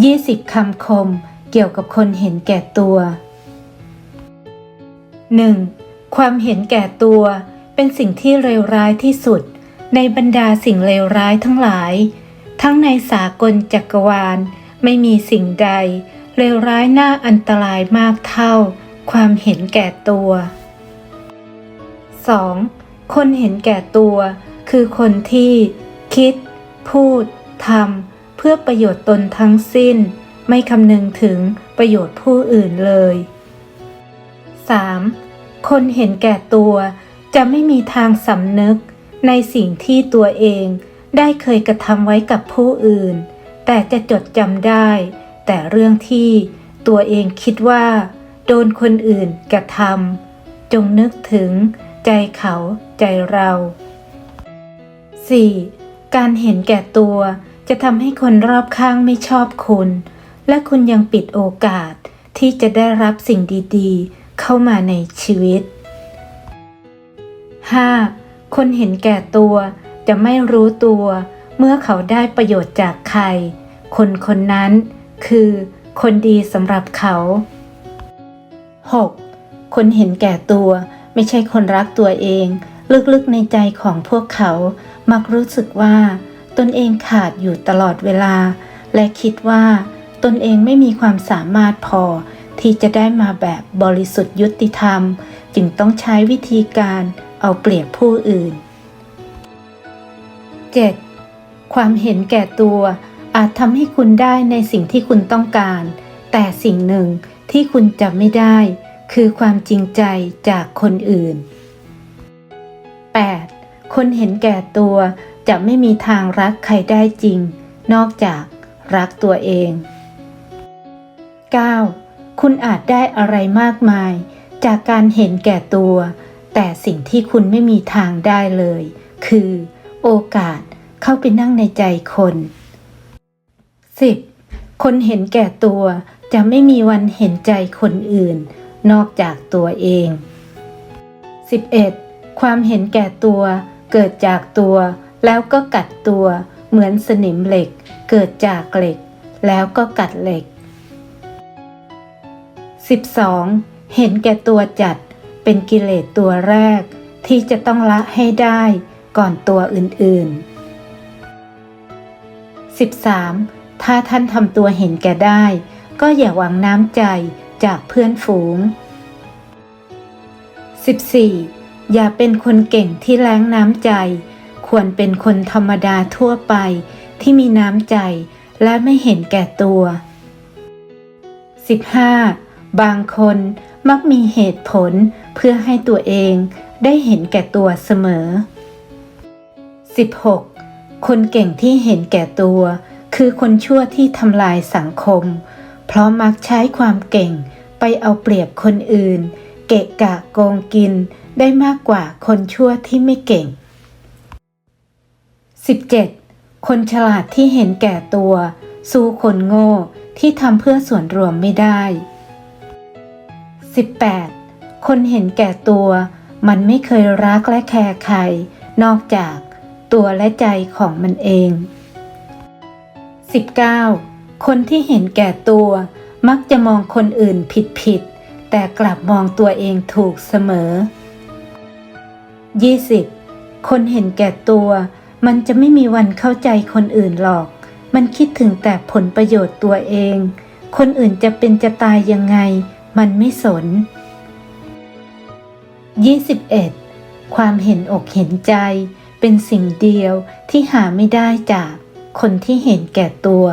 20 คำคมเกี่ยวกับคนเห็นแก่ตัว 1. ความเห็นแก่ตัวเป็นสิ่งที่เลวร้ายที่สุด ในบรรดาสิ่งเลวร้ายทั้งหลาย ทั้งในสากลจักรวาล ไม่มีสิ่งใด เลวร้ายน่าอันตรายมากเท่า ความเห็นแก่ตัว 2. คนเห็นแก่ตัว คือคนที่ คิด พูดทำ พื่อประโยชน์ตนทั้งสิ้น ไม่คำนึงถึงประโยชน์ผู้อื่นเลย 3. คนเห็นแก่ตัวจะไม่มีทางสำนึกในสิ่งที่ตัวเองได้เคยกระทำไว้กับผู้อื่น แต่จะจดจำได้ แต่เรื่องที่ตัวเองคิดว่า โดนคนอื่นกระทำจงนึกถึงใจเขาใจเรา 4. การเห็นแก่ตัว จะทำให้คนรอบข้างไม่ชอบคุณ และคุณยังปิดโอกาสที่จะได้รับสิ่งดีๆ เข้ามาในชีวิต 5. คนเห็นแก่ตัวจะไม่รู้ตัว เมื่อเขาได้ประโยชน์จากใคร คนคนนั้นคือคนดีสำหรับเขา 6. คนเห็นแก่ตัวไม่ใช่คนรักตัวเอง ลึกๆในใจของพวกเขา มักรู้สึกว่า ตนเองขาดอยู่ตลอดเวลา และคิดว่า ตนเองไม่มีความสามารถพอที่จะได้มาแบบบริสุทธิ์ยุติธรรม จึงต้องใช้วิธีการเอาเปรียบผู้อื่น 7. ความเห็นแก่ตัว อาจทำให้คุณได้ในสิ่งที่คุณต้องการ แต่สิ่งหนึ่งที่คุณจะไม่ได้ คือความจริงใจจากคนอื่น 8. คนเห็นแก่ตัว จะไม่มีทางรักใครได้จริง นอกจากรักตัวเอง 9. คุณอาจได้อะไรมากมาย จากการเห็นแก่ตัว แต่สิ่งที่คุณไม่มีทางได้เลย คือ โอกาสเข้าไปนั่งในใจคน 10. คนเห็นแก่ตัวจะไม่มีวันเห็นใจคนอื่น นอกจากตัวเอง 11. ความเห็นแก่ตัวเกิดจากตัว แล้วก็กัดตัวเหมือนสนิมเหล็กเกิดจากเหล็ก แล้วก็กัดเหล็ก 12. เห็นแก่ตัวจัดเป็นกิเลสตัวแรก ที่จะต้องละให้ได้ก่อนตัวอื่นๆ 13. ถ้าท่านทำตัวเห็นแก่ได้ ก็อย่าหวังน้ำใจจากเพื่อนฝูง 14. อย่าเป็นคนเก่งที่แรงน้ำใจ ควรเป็นคนธรรมดาทั่วไปที่มีน้ำใจและไม่เห็นแก่ตัว 15. บางคนมักมีเหตุผลเพื่อให้ตัวเองได้เห็นแก่ตัวเสมอ 16. คนเก่งที่เห็นแก่ตัว คือคนชั่วที่ทำลายสังคม เพราะมักใช้ความเก่งไปเอาเปรียบคนอื่น เกะกะโกงกินได้มากกว่าคนชั่วที่ไม่เก่ง 17. คนฉลาดที่เห็นแก่ตัว สู้คนโง่ที่ทำเพื่อส่วนรวมไม่ได้ 18. คนเห็นแก่ตัว มันไม่เคยรักและแคร์ใคร นอกจากตัวและใจของมันเอง 19. คนที่เห็นแก่ตัว มักจะมองคนอื่นผิดผิดๆแต่กลับมองตัวเองถูกเสมอ 20. คนเห็นแก่ตัว มันจะไม่มีวันเข้าใจคนอื่นหรอก มันคิดถึงแต่ผลประโยชน์ตัวเอง คนอื่นจะเป็นจะตายยังไง มันไม่สน 21. ความเห็นอกเห็นใจ เป็นสิ่งเดียวที่หาไม่ได้จากคนที่เห็นแก่ตัว